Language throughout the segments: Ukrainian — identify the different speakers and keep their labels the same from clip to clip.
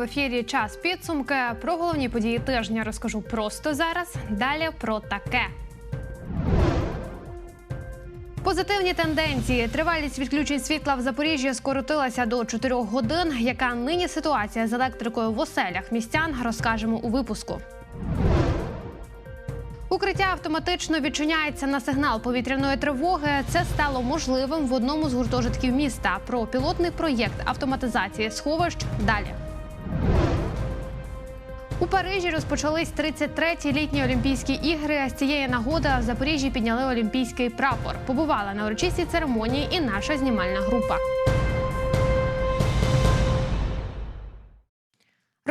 Speaker 1: В ефірі. Час підсумки. Про головні події тижня розкажу просто зараз. Далі про таке. Позитивні тенденції. Тривалість відключень світла в Запоріжжі скоротилася до 4 годин. Яка нині ситуація з електрикою в оселях містян, розкажемо у випуску. Укриття автоматично відчиняється на сигнал повітряної тривоги. Це стало можливим в одному з гуртожитків міста. Про пілотний проєкт автоматизації сховищ далі. Парижі розпочались 33-ті літні Олімпійські ігри. З цієї нагоди в Запоріжжі підняли олімпійський прапор. Побувала на урочистій церемонії і наша знімальна група.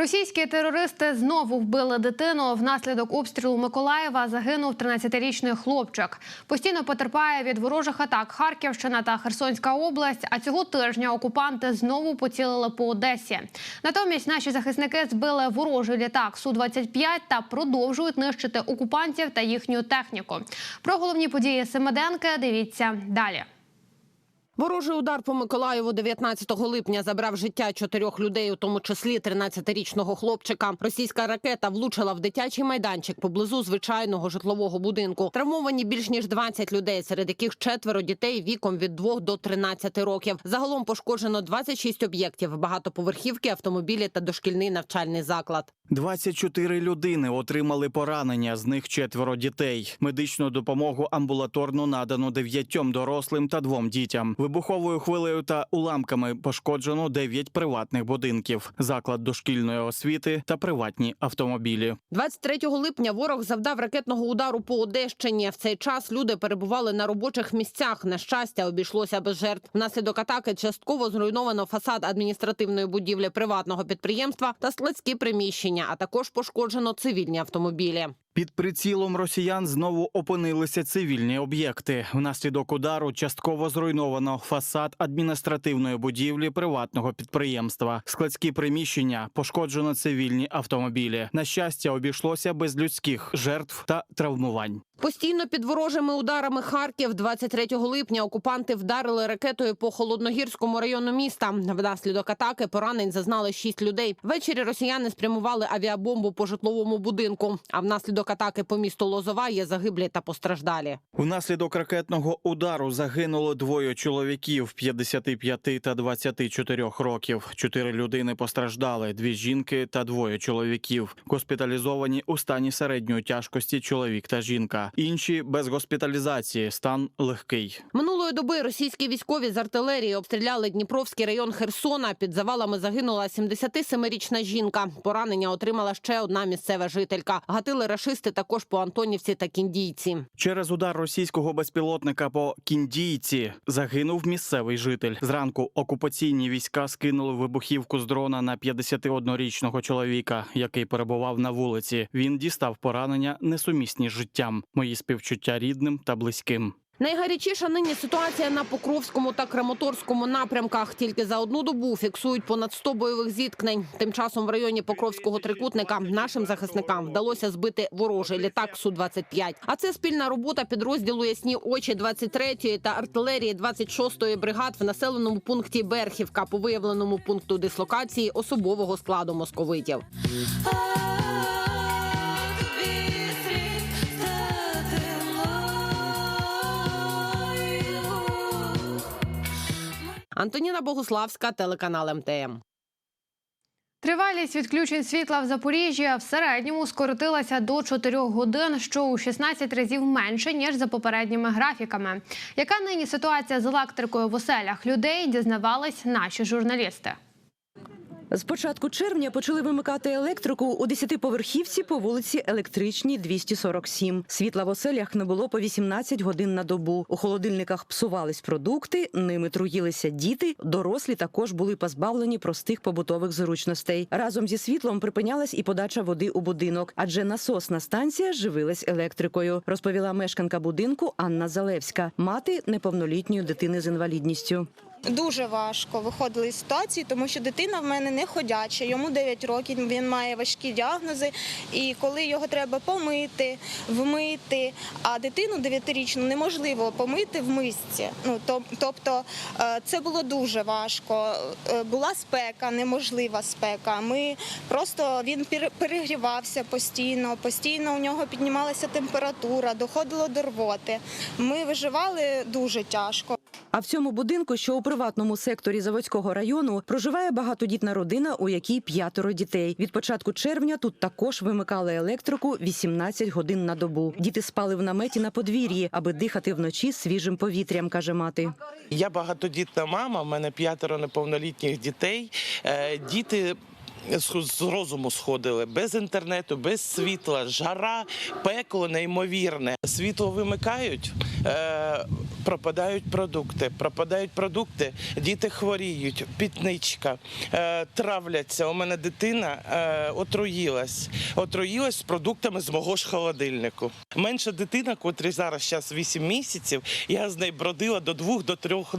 Speaker 1: Російські терористи знову вбили дитину. Внаслідок обстрілу Миколаєва загинув 13-річний хлопчик. Постійно потерпає від ворожих атак Харківщина та Херсонська область. А цього тижня окупанти знову поцілили по Одесі. Натомість наші захисники збили ворожий літак су 25 та продовжують нищити окупантів та їхню техніку. Про головні події Семиденки дивіться далі.
Speaker 2: Ворожий удар по Миколаєву 19 липня забрав життя чотирьох людей, у тому числі 13-річного хлопчика. Російська ракета влучила в дитячий майданчик поблизу звичайного житлового будинку. Травмовані більш ніж 20 людей, серед яких четверо дітей віком від 2 до 13 років. Загалом пошкоджено 26 об'єктів: багатоповерхівки, автомобілі та дошкільний навчальний заклад.
Speaker 3: 24 людини отримали поранення, з них четверо дітей. Медичну допомогу амбулаторно надано дев'ятьом дорослим та двом дітям. Вибуховою хвилею та уламками пошкоджено 9 приватних будинків, заклад дошкільної освіти та приватні автомобілі.
Speaker 2: 23 липня ворог завдав ракетного удару по Одещині. В цей час люди перебували на робочих місцях. На щастя, обійшлося без жертв. Внаслідок атаки частково зруйновано фасад адміністративної будівлі приватного підприємства та складські приміщення, а також пошкоджено цивільні автомобілі.
Speaker 3: Під прицілом росіян знову опинилися цивільні об'єкти. Внаслідок удару частково зруйновано фасад адміністративної будівлі приватного підприємства, складські приміщення, пошкоджено цивільні автомобілі. На щастя, обійшлося без людських жертв та травмувань.
Speaker 2: Постійно під ворожими ударами Харків 23 липня окупанти вдарили ракетою по холодногірському району міста. Внаслідок атаки поранень зазнали шість людей. Ввечері росіяни спрямували авіабомбу по житловому будинку. А внаслідок атаки по місту Лозова є загиблі та постраждалі.
Speaker 3: Внаслідок ракетного удару загинуло двоє чоловіків 55 та 24 років. Чотири людини постраждали: дві жінки та двоє чоловіків. Госпіталізовані у стані середньої тяжкості чоловік та жінка. Інші без госпіталізації. Стан легкий.
Speaker 2: Минулої доби російські військові з артилерії обстріляли Дніпровський район Херсона. Під завалами загинула 77-річна жінка. Поранення отримала ще одна місцева жителька. Гатили рашисти також по Антонівці та Кіндійці.
Speaker 3: Через удар російського безпілотника по кіндійці загинув місцевий житель. Зранку окупаційні війська скинули вибухівку з дрона на 51-річного чоловіка, який перебував на вулиці. Він дістав поранення несумісні з життям. Мої співчуття рідним та близьким.
Speaker 2: Найгарячіша нині ситуація на Покровському та Краматорському напрямках. Тільки за одну добу фіксують понад 100 бойових зіткнень. Тим часом в районі Покровського трикутника нашим захисникам вдалося збити ворожий літак Су-25. А це спільна робота підрозділу Ясні очі 23-ї та артилерії 26-ї бригад в населеному пункті Берхівка по виявленому пункту дислокації особового складу московитів. Антоніна Богуславська, телеканал МТМ.
Speaker 1: Тривалість відключень світла в Запоріжжі в середньому скоротилася до 4 годин, що у 16 разів менше ніж за попередніми графіками. Яка нині ситуація з електрикою в оселях людей дізнавались наші журналісти.
Speaker 4: З початку червня почали вимикати електрику у 10-поверхівці по вулиці Електричній 247. Світла в оселях не було по 18 годин на добу. У холодильниках псувались продукти, ними труїлися діти. Дорослі також були позбавлені простих побутових зручностей. Разом зі світлом припинялась і подача води у будинок, адже насосна станція живилась електрикою. Розповіла мешканка будинку Анна Залевська, мати неповнолітньої дитини з інвалідністю.
Speaker 5: Дуже важко виходили з ситуації, тому що дитина в мене не ходяча, йому 9 років, він має важкі діагнози. І коли його треба помити, вмити, а дитину 9-річну неможливо помити в мисці. Ну тобто е, це було дуже важко. Е, Була спека, неможлива спека. Ми просто він перегрівався постійно, постійно у нього піднімалася температура, доходило до рвоти. Ми виживали дуже тяжко.
Speaker 4: А в цьому будинку, що у приватному секторі Заводського району, проживає багатодітна родина, у якій п'ятеро дітей. Від початку червня тут також вимикали електрику 18 годин на добу. Діти спали в наметі на подвір'ї, аби дихати вночі свіжим повітрям, каже мати.
Speaker 6: Я багатодітна мама, в мене п'ятеро неповнолітніх дітей. Е, Діти. з- розуму сходили без інтернету, без світла, жара, пекло неймовірне. Світло вимикають, е, пропадають продукти. Пропадають продукти, діти хворіють, пітничка, е, травляться. У мене дитина е, отруїлась. Отруїлась з продуктами з мого ж холодильнику. Менша дитина, котрій зараз зараз 8 місяців, я з нею бродила до двох до трьох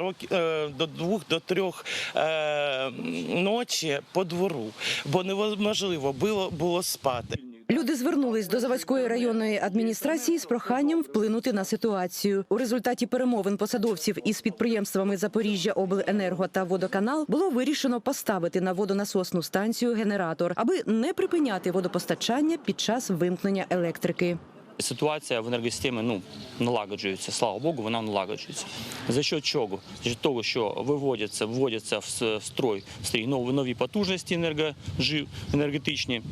Speaker 6: років е, до двох до трьох ночі по двору, бо неможливо було, було спати.
Speaker 4: Люди звернулись до Заводської районної адміністрації з проханням вплинути на ситуацію. У результаті перемовин посадовців із підприємствами Запоріжжя Обленерго та Водоканал було вирішено поставити на водонасосну станцію генератор, аби не припиняти водопостачання під час вимкнення електрики.
Speaker 7: Ситуація в енергосистемі ну, налагоджується, слава Богу, вона налагоджується. За що чого? За що того, що виводяться, вводяться в строй, в стрій нові, нові потужності енергожив, енергетичні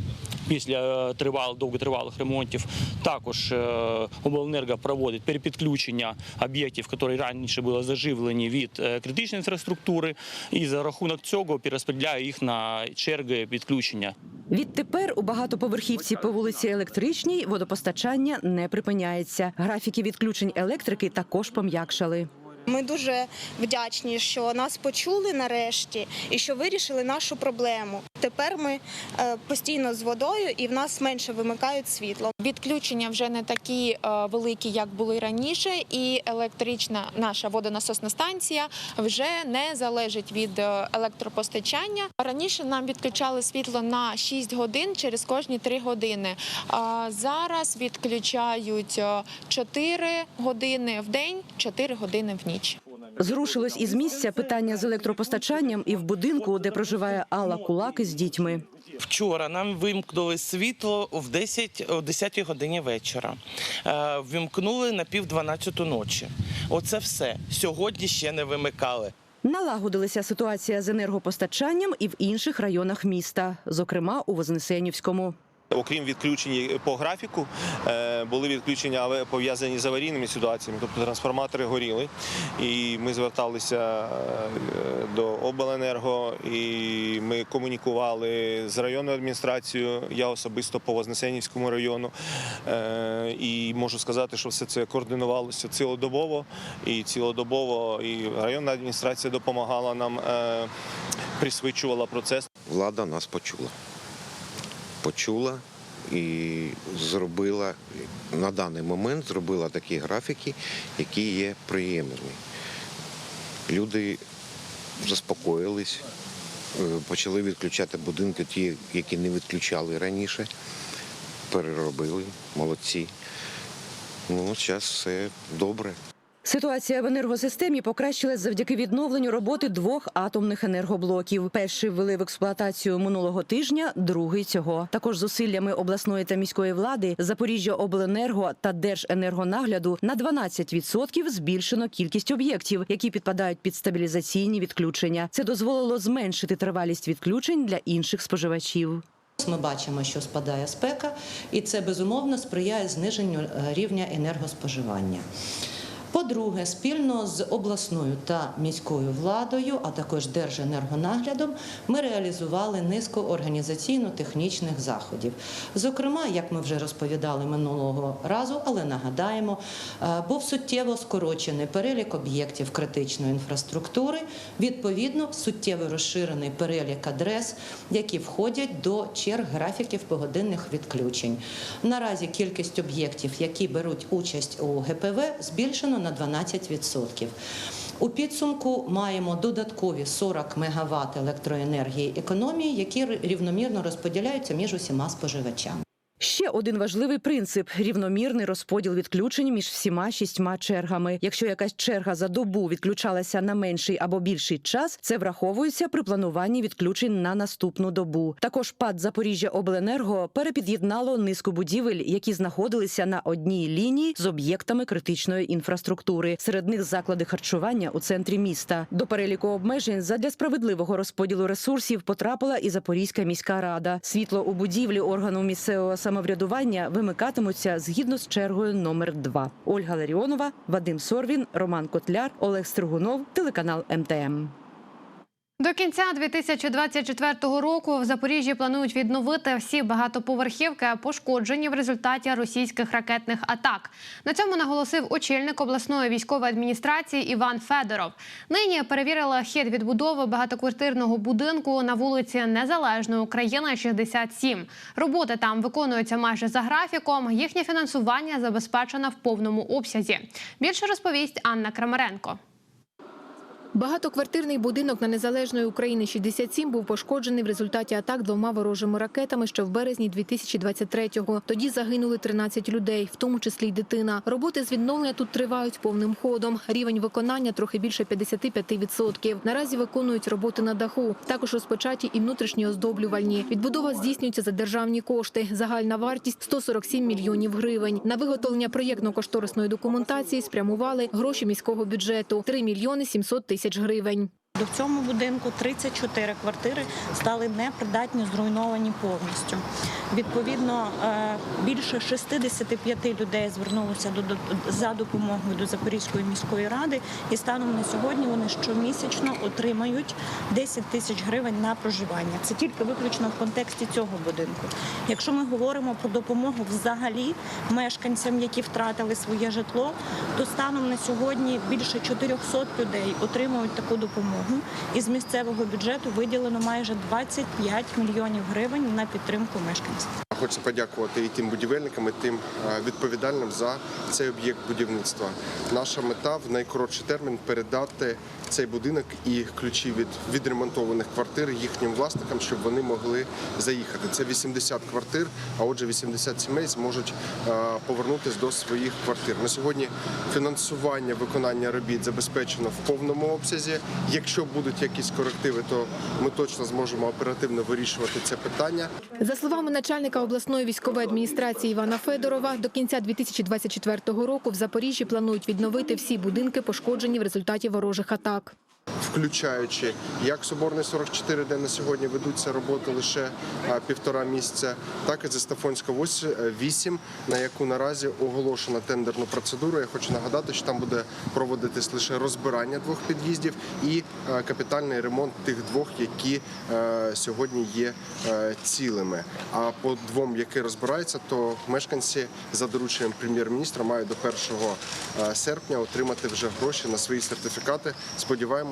Speaker 7: після е, тривалих, довготривалих ремонтів. Також е, обленерго проводить перепідключення об'єктів, які раніше були заживлені від е, критичної інфраструктури, і за рахунок цього перерозподіляє їх на черги підключення.
Speaker 4: Відтепер у багатоповерхівці по вулиці Електричній водопостачання не припиняється. Графіки відключень електрики також пом'якшали.
Speaker 5: Ми дуже вдячні, що нас почули нарешті і що вирішили нашу проблему. Тепер ми е, постійно з водою і в нас менше вимикають світло.
Speaker 8: Відключення вже не такі е, великі, як були раніше, і електрична наша водонасосна станція вже не залежить від е, електропостачання. Раніше нам відключали світло на 6 годин через кожні 3 години. Зараз відключають е, 4 години в день, 4 години в ніч.
Speaker 4: Зрушилось із місця питання з електропостачанням і в будинку, де проживає Алла Кулак із дітьми.
Speaker 6: Вчора нам вимкнули світло в 10, о 10 годині вечора. Е, Вимкнули на пів 12 ночі. Оце все. Сьогодні ще не вимикали.
Speaker 4: Налагодилася ситуація з енергопостачанням і в інших районах міста, зокрема у Вознесенівському.
Speaker 9: Окрім відключень по графіку, е, були відключення але пов'язані з аварійними ситуаціями, тобто трансформатори горіли. І ми зверталися е, до обленерго, і ми комунікували з районною адміністрацією. Я особисто по Вознесенівському району. Е, І можу сказати, що все це координувалося цілодобово. І цілодобово і районна адміністрація допомагала нам, присвичувала процес.
Speaker 10: влада нас почула. Почула і зробила на даний момент зробила такі графіки, які є приємними. Люди заспокоїлись, е, почали відключати будинки, ті, які не відключали раніше, переробили, молодці. Ну, зараз все добре.
Speaker 4: Ситуація в енергосистемі покращилась завдяки відновленню роботи двох атомних енергоблоків. Перший ввели в експлуатацію минулого тижня, другий цього. Також зусиллями обласної та міської влади Запоріжжя Обленерго та Держенергонагляду на 12% збільшено кількість об'єктів, які підпадають під стабілізаційні відключення. Це дозволило зменшити тривалість відключень для інших споживачів.
Speaker 11: Ми бачимо, що спадає спека, і це безумовно сприяє зниженню е, рівня енергоспоживання. По-друге, спільно з обласною та міською владою, а також Держенергонаглядом, ми реалізували низку організаційно-технічних заходів. Зокрема, як ми вже розповідали минулого разу, але нагадаємо, е, був суттєво скорочений перелік об'єктів критичної інфраструктури, відповідно, суттєво розширений перелік адрес, які входять до черг графіків погодинних відключень. Наразі кількість об'єктів, які беруть участь у ГПВ, збільшено на 12%. У підсумку маємо додаткові 40 МВт електроенергії економії, які рівномірно розподіляються між усіма споживачами.
Speaker 4: Ще один важливий принцип рівномірний розподіл відключень між всіма шістьма чергами. Якщо якась черга за добу відключалася на менший або більший час, це враховується при плануванні відключень на наступну добу. Також ПАД Запоріжжя Обленерго перепід'єднало низку будівель, які знаходилися на одній лінії з об'єктами критичної інфраструктури. Серед них заклади харчування у центрі міста. До переліку обмежень задля справедливого розподілу ресурсів потрапила і Запорізька міська рада. Світло у будівлі органу місцевого самоврядування вимикатимуться згідно з чергою номер 2 Ольга Ларіонова, Вадим Сорвін, Роман Котляр, Олег Стригунов, телеканал МТМ.
Speaker 1: До кінця 2024 року в Запоріжжі планують відновити всі багатоповерхівки, пошкоджені в результаті російських ракетних атак. На цьому наголосив очільник обласної військової адміністрації Іван Федоров. Нині перевірили хід відбудови багатоквартирного будинку на вулиці Незалежної України, 67. Роботи там виконуються майже за графіком. Їхнє фінансування забезпечено в повному обсязі. Більше розповість Анна Крамаренко.
Speaker 12: Багатоквартирний будинок на незалежної України 67 був пошкоджений в результаті атак двома ворожими ракетами ще в березні 2023-го. Тоді загинули 13 людей, в тому числі й дитина. Роботи з відновлення тут тривають повним ходом. Рівень виконання трохи більше 55%. Наразі виконують роботи на даху. Також розпочаті і внутрішні оздоблювальні. Відбудова здійснюється за державні кошти. Загальна вартість 147 мільйонів гривень. На виготовлення проєктно-кошторисної документації спрямували гроші міського бюджету 3 мільйони 700 тисяч гривень.
Speaker 13: В цьому будинку 34 квартири стали непридатні, зруйновані повністю. Відповідно, е, більше 65 людей до- за допомогою до Запорізької міської ради, і станом на сьогодні вони щомісячно отримають 10 тисяч гривень на проживання. Це тільки виключно в контексті цього будинку. Якщо ми говоримо про допомогу взагалі мешканцям, які втратили своє житло, то станом на сьогодні більше 400 людей отримують таку допомогу. І Із місцевого бюджету виділено майже 25 мільйонів гривень на підтримку мешканців.
Speaker 14: Хочу подякувати і тим будівельникам, і тим е, відповідальним за цей об'єкт будівництва. Наша мета в найкоротший термін передати цей будинок і ключі від відремонтованих квартир їхнім власникам, щоб вони могли заїхати. Це 80 квартир, а отже, 80 сімей зможуть е, повернутися до своїх квартир. На сьогодні фінансування виконання робіт забезпечено в повному обсязі. Якщо будуть якісь корективи, то ми точно зможемо оперативно вирішувати це питання.
Speaker 12: За словами начальника обласної військової адміністрації Івана Федорова, до кінця 2024 року в Запоріжжі планують відновити всі будинки, пошкоджені в результаті ворожих атак.
Speaker 14: Включаючи як Соборний 44, де на сьогодні ведуться роботи лише півтора місяця, так і Застафонська 8, на яку наразі оголошена тендерну процедуру. Я хочу нагадати, що там буде проводитись лише розбирання двох під'їздів і капітальний ремонт тих двох, які е, сьогодні є е, цілими. А по двом, які розбираються, то мешканці за дорученням прем'єр-міністра мають до 1 е, серпня отримати вже гроші на свої сертифікати.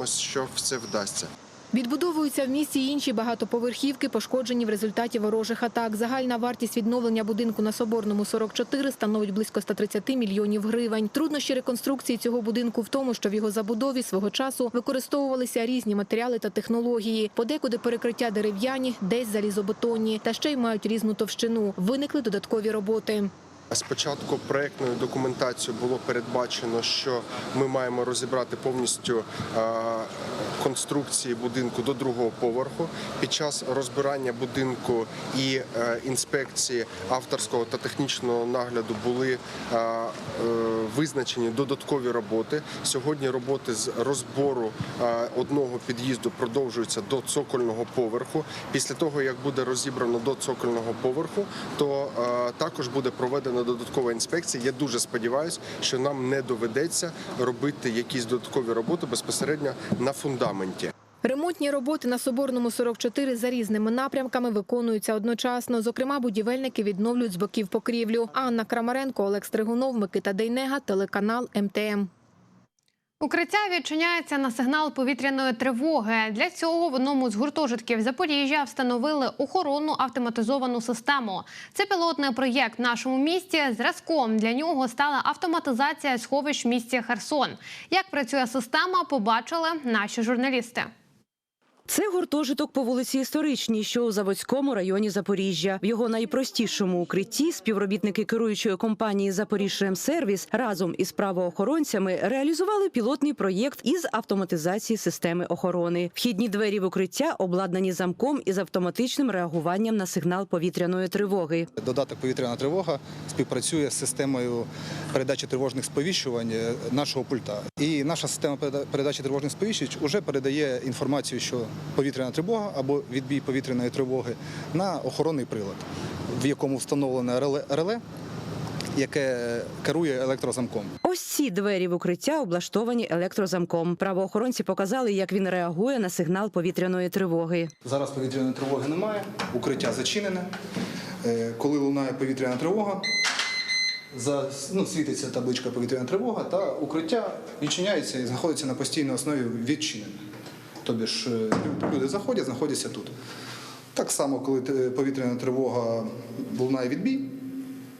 Speaker 14: Сподіваємось, що все вдасться.
Speaker 12: Відбудовуються в місті інші багатоповерхівки, пошкоджені в результаті ворожих атак. Загальна вартість відновлення будинку на Соборному 44 становить близько 130 мільйонів гривень. Труднощі реконструкції цього будинку в тому, що в його забудові свого часу використовувалися різні матеріали та технології. Подекуди перекриття дерев'яні, десь залізобетонні, та ще й мають різну товщину. Виникли додаткові роботи.
Speaker 14: Спочатку проектною документацією було передбачено, що ми маємо розібрати повністю конструкції будинку до другого поверху. Під час розбирання будинку і е, інспекції авторського та технічного нагляду були е, визначені додаткові роботи. Сьогодні роботи з розбору одного під'їзду продовжуються до цокольного поверху. Після того, як буде розібрано до цокольного поверху, то також буде додаткова інспекція. Я дуже сподіваюся, що нам не доведеться робити якісь додаткові роботи безпосередньо на фундаменті.
Speaker 12: Ремонтні роботи на Соборному 44 за різними напрямками виконуються одночасно. Зокрема, будівельники відновлюють з боків покрівлю. Анна Крамаренко, Олег Стригунов, Микита Дейнега, телеканал МТМ.
Speaker 1: Укриття відчиняється на сигнал повітряної тривоги. Для цього в одному з гуртожитків Запоріжжя встановили охоронну автоматизовану систему. Це пілотний проєкт в нашому місті. Зразком для нього стала автоматизація сховищ в місті Херсон. Як працює система, побачили наші журналісти.
Speaker 4: Це гуртожиток по вулиці Історичній, що у Заводському районі Запоріжжя. В його найпростішому укритті співробітники керуючої компанії «Запоріжжемсервіс» разом із правоохоронцями реалізували пілотний проєкт із автоматизації системи охорони. Вхідні двері в укриття обладнані замком із автоматичним реагуванням на сигнал повітряної тривоги.
Speaker 15: Додаток повітряна тривога співпрацює з системою передачі тривожних сповіщувань е, нашого пульта. І наша система переда- передачі тривожних сповіщень вже передає інформацію, що повітряна тривога або відбій повітряної тривоги на охоронний прилад, в якому встановлене реле, реле яке керує електрозамком.
Speaker 4: Ось ці двері в укриття облаштовані електрозамком. Правоохоронці показали, як він реагує на сигнал повітряної тривоги.
Speaker 15: Зараз повітряної тривоги немає, укриття зачинене. Е, Коли лунає повітряна тривога, за, ну, світиться табличка повітряна тривога, та укриття відчиняється і знаходиться на постійній основі відчинене. Тобі ж е, люди заходять, знаходяться тут. Так само, коли повітряна тривога лунає відбій,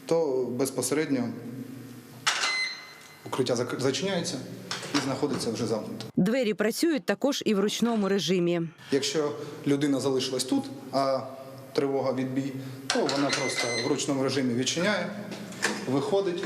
Speaker 15: то безпосередньо укриття зачиняється і знаходиться вже замкнуто.
Speaker 4: Двері працюють також і в ручному режимі.
Speaker 15: Якщо людина залишилась тут, а тривога відбій, то вона просто в ручному режимі відчиняє, виходить,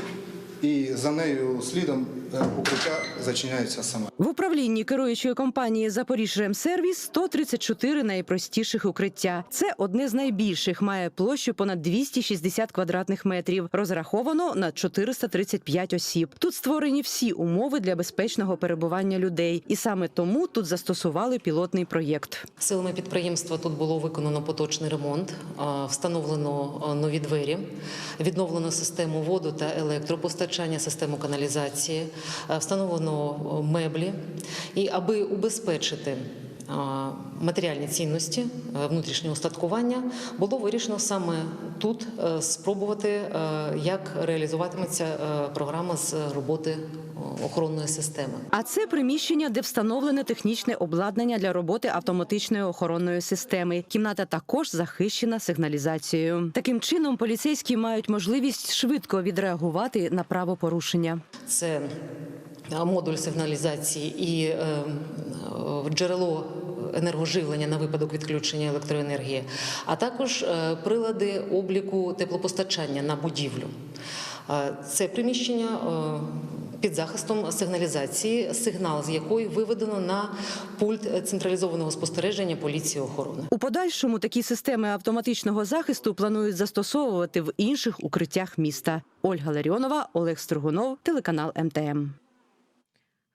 Speaker 15: і за нею слідом е, укриття зачиняється саме.
Speaker 4: В управлінні керуючої компанії «Запоріжремсервіс» 134 найпростіших укриття. Це одне з найбільших, має площу понад 260 квадратних метрів. Розраховано на 435 осіб. Тут створені всі умови для безпечного перебування людей, і саме тому тут застосували пілотний проєкт.
Speaker 11: Силами підприємства тут було виконано поточний ремонт, встановлено нові двері, відновлено систему воду та електропостачання, систему каналізації, встановлено меблі. І аби убезпечити матеріальні цінності е, внутрішнього устаткування, було вирішено саме тут е, спробувати, е, як реалізуватиметься програма з роботи охоронної системи.
Speaker 4: А це приміщення, де встановлене технічне обладнання для роботи автоматичної охоронної системи. Кімната також захищена сигналізацією. Таким чином, поліцейські мають можливість швидко відреагувати на правопорушення.
Speaker 11: Це модуль сигналізації і е, е, джерело енергоживлення на випадок відключення електроенергії, а також е, прилади обліку теплопостачання на будівлю. Це приміщення е, під захистом сигналізації, сигнал з якої виведено на пульт централізованого спостереження поліції охорони.
Speaker 4: У подальшому такі системи автоматичного захисту планують застосовувати в інших укриттях міста. Ольга Ларіонова, Олег Строгунов, телеканал МТМ.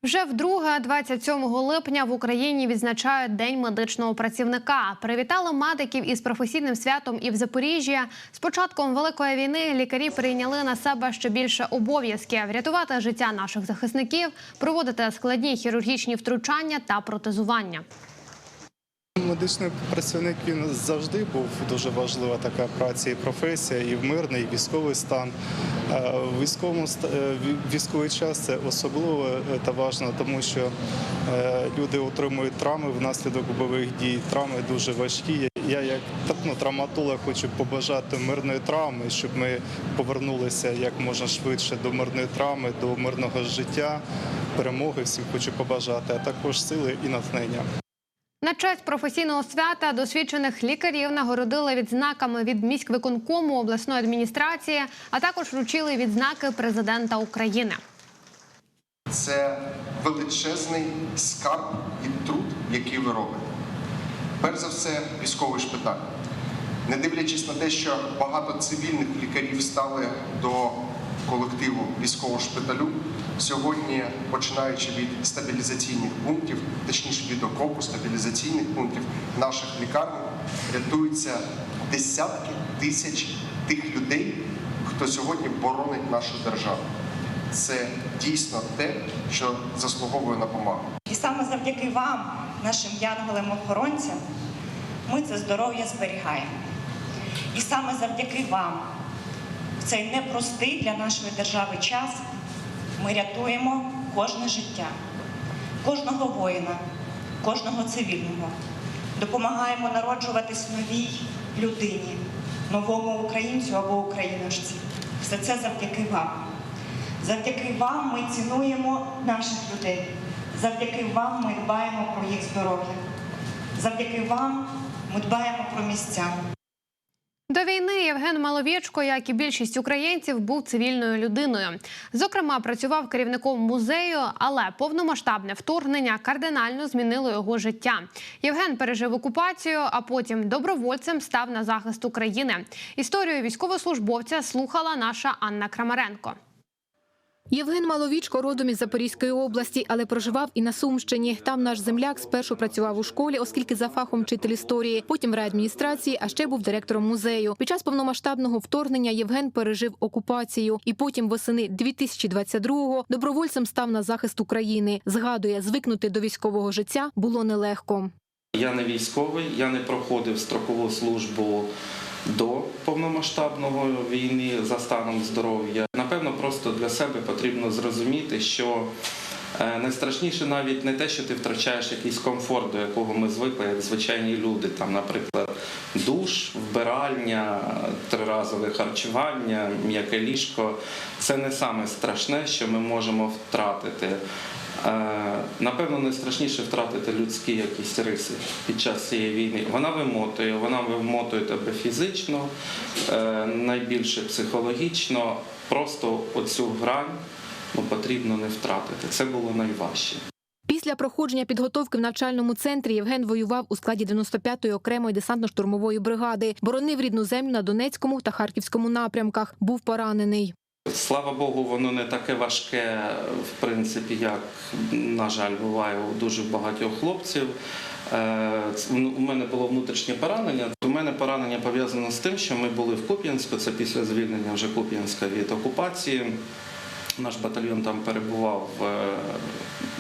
Speaker 1: Вже вдруге, 27 липня, в Україні відзначають День медичного працівника. Привітали медиків із професійним святом і в Запоріжжі. З початком великої війни лікарі прийняли на себе ще більше обов'язків рятувати життя наших захисників, проводити складні хірургічні втручання та протезування.
Speaker 16: Медичний працівник він завжди був дуже важлива така праця і професія, і в мирний, і військовий стан. Е, військовому е, військовий час це особливо е, та важливо, тому що люди отримують травми внаслідок бойових дій. Травми дуже важкі. Я як ну, травматолог хочу побажати мирної травми, щоб ми повернулися як можна швидше до мирної травми, до мирного життя, перемоги. Всім хочу побажати, а також сили і натхнення.
Speaker 1: На честь професійного свята досвідчених лікарів нагородили відзнаками від міськвиконкому обласної адміністрації, а також вручили відзнаки президента України.
Speaker 14: Це величезний скарб і труд, який ви робите. Перш за все, військовий шпиталь. Не дивлячись на те, що багато цивільних лікарів стали до колективу військового шпиталю, сьогодні, починаючи від стабілізаційних пунктів, точніше від окопу стабілізаційних пунктів наших лікарень, рятуються десятки тисяч тих людей, хто сьогодні боронить нашу державу. Це дійсно те, що заслуговує на повагу.
Speaker 17: І саме завдяки вам, нашим янголам-охоронцям, ми це здоров'я зберігаємо. І саме завдяки вам, в цей непростий для нашої держави час, ми рятуємо кожне життя. кожного воїна, кожного цивільного. Допомагаємо народжуватись новій людині, новому українцю або україночці. Все це завдяки вам. Завдяки вам ми цінуємо наших людей. Завдяки вам ми дбаємо про їх здоров'я. Завдяки вам ми дбаємо про місця.
Speaker 1: До війни Євген Маловєчко, як і більшість українців, був цивільною людиною. Зокрема, працював керівником музею, але повномасштабне вторгнення кардинально змінило його життя. Євген пережив окупацію, а потім добровольцем став на захист України. Історію військовослужбовця слухала наша Анна Крамаренко.
Speaker 12: Євген Маловічко родом із Запорізької області, але проживав і на Сумщині. Там наш земляк спершу працював у школі, оскільки за фахом вчитель історії, потім в реадміністрації, а ще був директором музею. Під час повномасштабного вторгнення Євген пережив окупацію і потім восени 2022-го добровольцем став на захист України. Згадує, звикнути до військового життя було нелегко.
Speaker 18: Я не військовий, я не проходив строкову службу до повномасштабного війни за станом здоров'я. Напевно, просто для себе потрібно зрозуміти, що е, найстрашніше навіть не те, що ти втрачаєш якийсь комфорт, до якого ми звикли, як звичайні люди. Там, наприклад, душ, вбиральня, триразове харчування, м'яке ліжко. Це не саме страшне, що ми можемо втратити. Напевно, найстрашніше втратити людські якісь риси під час цієї війни. Вона вимотує, вона вимотує тебе фізично, е, найбільше психологічно. Просто оцю грань ну, потрібно не втратити. Це було найважче.
Speaker 12: Після проходження підготовки в навчальному центрі Євген воював у складі 95-ї окремої десантно-штурмової бригади, боронив рідну землю на Донецькому та Харківському напрямках. Був поранений.
Speaker 18: Слава Богу, воно не таке важке, в принципі, як, на жаль, буває у дуже багатьох хлопців. Е, ну, У мене було внутрішнє поранення. У мене поранення пов'язано з тим, що ми були в Куп'янську, це після звільнення вже Куп'янська від окупації. Наш батальйон там перебував, е,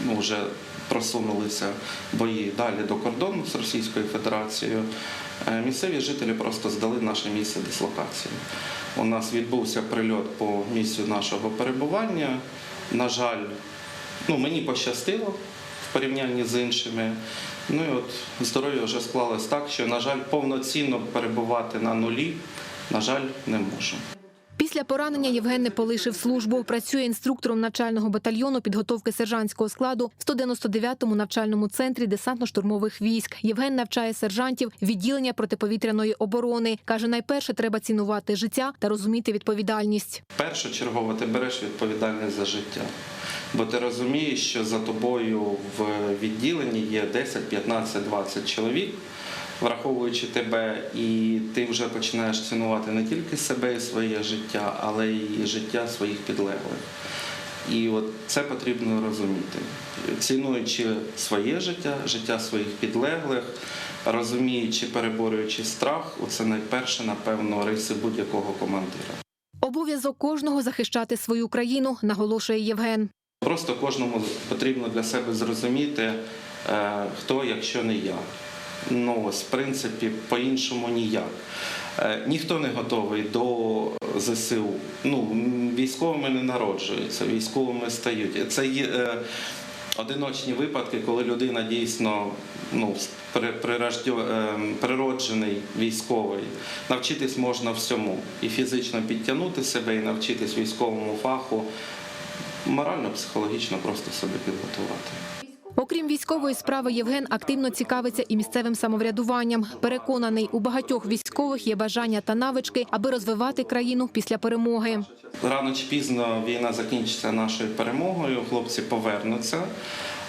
Speaker 18: ну, вже просунулися бої далі до кордону з Російською Федерацією. Е, Місцеві жителі просто здали наше місце дислокації. У нас відбувся прильот по місцю нашого перебування. На жаль, ну, мені пощастило в порівнянні з іншими. Ну і от здоров'я вже склалось так, що, на жаль, повноцінно перебувати на нулі, на жаль, не можу.
Speaker 12: Після поранення Євген не полишив службу. Працює інструктором навчального батальйону підготовки сержантського складу в 199-му навчальному центрі десантно-штурмових військ. Євген навчає сержантів відділення протиповітряної оборони. каже, найперше треба цінувати життя та розуміти відповідальність.
Speaker 18: Першочергово ти береш відповідальність за життя, бо ти розумієш, що за тобою в відділенні є 10, 15, 20 чоловік, враховуючи тебе, і ти вже починаєш цінувати не тільки себе і своє життя, але й життя своїх підлеглих. І от це потрібно розуміти. Цінуючи своє життя, життя своїх підлеглих, розуміючи, переборюючи страх, це найперше, напевно, риси будь-якого командира.
Speaker 12: Обов'язок кожного захищати свою країну, наголошує Євген.
Speaker 18: Просто кожному потрібно для себе зрозуміти, е, хто, якщо не я. Ну, ось, в принципі, по-іншому ніяк. Е, Ніхто не готовий до ЗСУ. Ну, військовими не народжуються, військовими стають. Це є е, одиночні випадки, коли людина дійсно ну, е, природжений військовий. Навчитись можна всьому. І фізично підтягнути себе, і навчитись військовому фаху морально, психологічно просто себе підготувати.
Speaker 12: Окрім військової справи, Євген активно цікавиться і місцевим самоврядуванням. Переконаний, у багатьох військових є бажання та навички, аби розвивати країну після перемоги.
Speaker 18: Рано чи пізно війна закінчиться нашою перемогою, хлопці повернуться.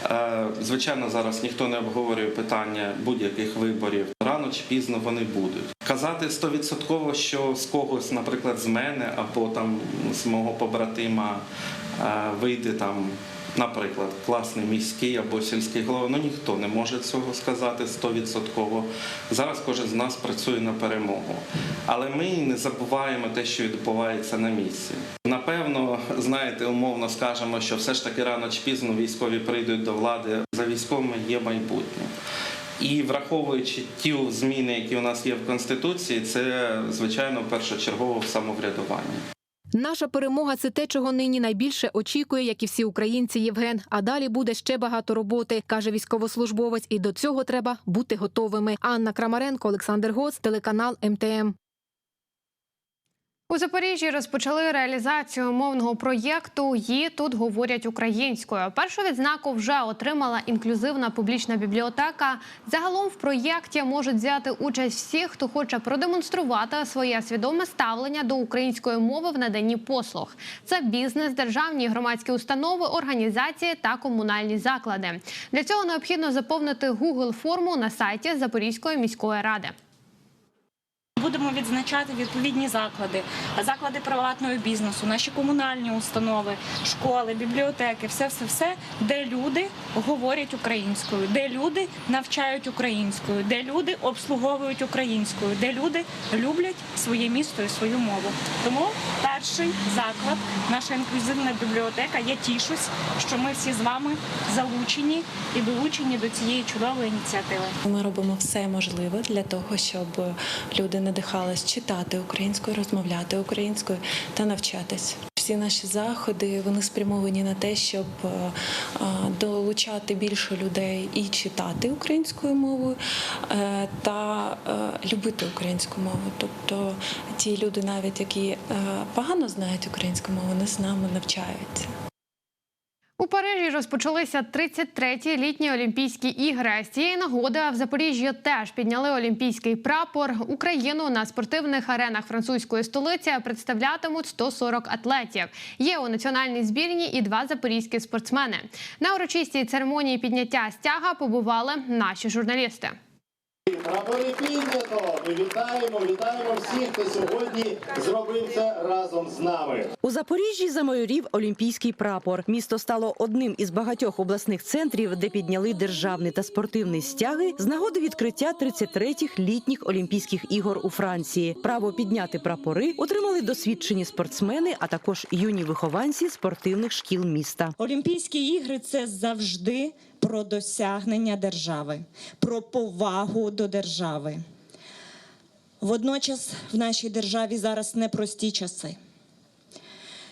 Speaker 18: Е, Звичайно, зараз ніхто не обговорює питання будь-яких виборів. Рано чи пізно вони будуть. Казати стовідсотково, що з когось, наприклад, з мене або там з мого побратима е, вийде там. Наприклад, класний міський або сільський голова, ну ніхто не може цього сказати стовідсотково. Зараз кожен з нас працює на перемогу. Але ми не забуваємо те, що відбувається на місці. Напевно, знаєте, умовно скажемо, що все ж таки рано чи пізно військові прийдуть до влади. За військовими є майбутнє. І враховуючи ті зміни, які у нас є в Конституції, це звичайно першочергово в самоврядуванні.
Speaker 12: Наша перемога це те, чого нині найбільше очікує, як і всі українці. Євген. А далі буде ще багато роботи, каже військовослужбовець. І до цього треба бути готовими. Анна Крамаренко, Олександр Гоц, телеканал МТМ.
Speaker 1: У Запоріжжі розпочали реалізацію мовного проєкту «Ї тут говорять українською. Першу відзнаку вже отримала інклюзивна публічна бібліотека. Загалом в проєкті можуть взяти участь всі, хто хоче продемонструвати своє свідоме ставлення до української мови в наданні послуг. Це бізнес, державні громадські установи, організації та комунальні заклади. Для цього необхідно заповнити Google форму на сайті Запорізької міської ради.
Speaker 13: Будемо відзначати відповідні заклади, заклади приватного бізнесу, наші комунальні установи, школи, бібліотеки, все, все, все, де люди говорять українською, де люди навчають українською, де люди обслуговують українською, де люди люблять своє місто і свою мову. Тому перший заклад, наша інклюзивна бібліотека. Я тішусь, що ми всі з вами залучені і долучені до цієї чудової ініціативи.
Speaker 19: Ми робимо все можливе для того, щоб люди надихались читати українською, розмовляти українською та навчатись. Всі наші заходи вони спрямовані на те, щоб е, е, долучати більше людей і читати українською мовою е, та любити українську мову. Тобто ті люди, навіть які погано знають українську мову, вони з нами навчаються.
Speaker 1: У Парижі розпочалися 33-ті літні Олімпійські ігри. З цієї нагоди в Запоріжжі теж підняли олімпійський прапор. Україну на спортивних аренах французької столиці представлятимуть 140 атлетів. Є у національній збірні і два запорізькі спортсмени. На урочистій церемонії підняття стяга побували наші журналісти.
Speaker 20: Прапори піднято. Ми вітаємо, вітаємо всіх, хто сьогодні зробив це разом з нами.
Speaker 4: У Запоріжжі замайорів олімпійський прапор. Місто стало одним із багатьох обласних центрів, де підняли державний та спортивний стяги з нагоди відкриття 33-х літніх Олімпійських ігор у Франції. Право підняти прапори отримали досвідчені спортсмени, а також юні вихованці спортивних шкіл міста.
Speaker 21: Олімпійські ігри це завжди про досягнення держави, про повагу до держави. Водночас в нашій державі зараз непрості часи.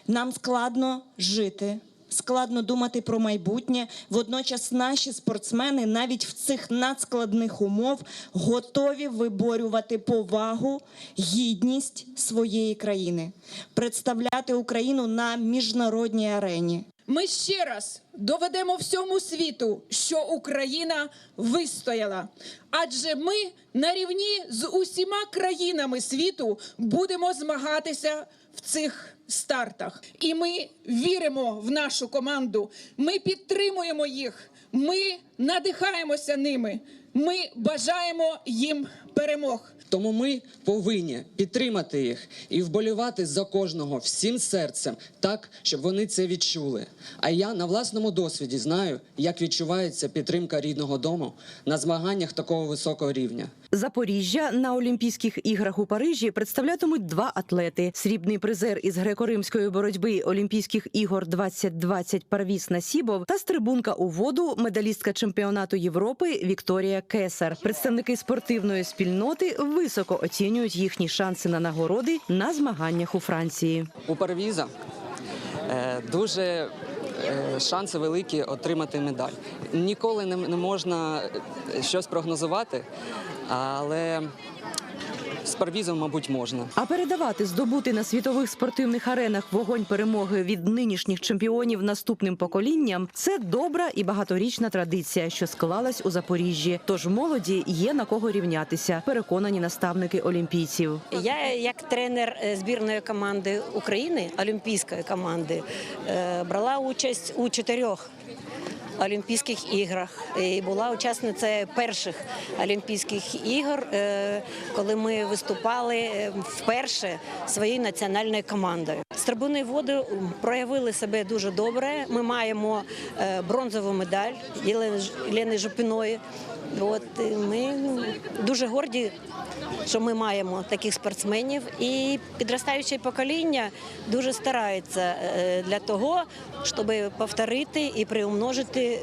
Speaker 21: Нам складно жити, складно думати про майбутнє. Водночас наші спортсмени навіть в цих надскладних умов готові виборювати повагу, гідність своєї країни, представляти Україну на міжнародній арені.
Speaker 22: Ми ще раз доведемо всьому світу, що Україна вистояла. Адже ми на рівні з усіма країнами світу будемо змагатися в цих стартах. І ми віримо в нашу команду. Ми підтримуємо їх. Ми надихаємося ними. Ми бажаємо їм перемог.
Speaker 23: Тому ми повинні підтримати їх і вболівати за кожного всім серцем, так щоб вони це відчули. А я на власному досвіді знаю, як відчувається підтримка рідного дому на змаганнях такого високого рівня.
Speaker 4: Запоріжжя на Олімпійських іграх у Парижі представлятимуть два атлети: срібний призер із греко-римської боротьби Олімпійських ігор 2020 Парвіс Насібов та стрибунка у воду, медалістка чемпіонату Європи Вікторія Кесар. Представники спортивної спільноти високо оцінюють їхні шанси на нагороди на змаганнях у Франції.
Speaker 23: У Парвіза е, дуже е, шанси великі отримати медаль. Ніколи не, не можна е, щось прогнозувати, але з Парвізом, мабуть, можна.
Speaker 4: А передавати здобути на світових спортивних аренах вогонь перемоги від нинішніх чемпіонів наступним поколінням це добра і багаторічна традиція, що склалась у Запоріжжі. Тож молоді є на кого рівнятися. Переконані наставники олімпійців.
Speaker 24: Я як тренер е, збірної команди України, олімпійської команди, е, брала участь у чотирьох. Олімпійських іграх і була учасниця перших Олімпійських ігор, е, коли ми виступали е, вперше своєю національною командою. Стрибуни води проявили себе дуже добре. Ми маємо е, бронзову медаль Єлени Жупіної. От ми дуже горді, що ми маємо таких спортсменів, і підростаюче покоління дуже старається е, для того, щоб повторити і приумножити е,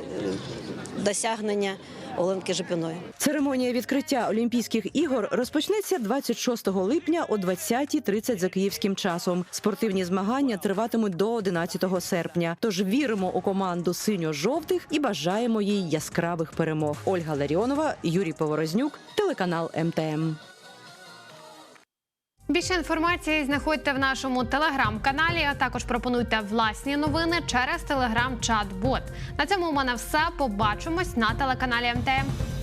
Speaker 24: досягнення Оленки Жепіної.
Speaker 4: Церемонія відкриття Олімпійських ігор розпочнеться 26 липня о 20.30 за київським часом. Спортивні змагання триватимуть до 11 серпня. Тож віримо у команду синьо-жовтих і бажаємо їй яскравих перемог. Ольга Ларіонова, Юрій Поворознюк, телеканал МТМ.
Speaker 1: Більше інформації знаходьте в нашому телеграм-каналі. А також пропонуйте власні новини через телеграм-чат-бот. На цьому у мене все. Побачимось на телеканалі МТМ.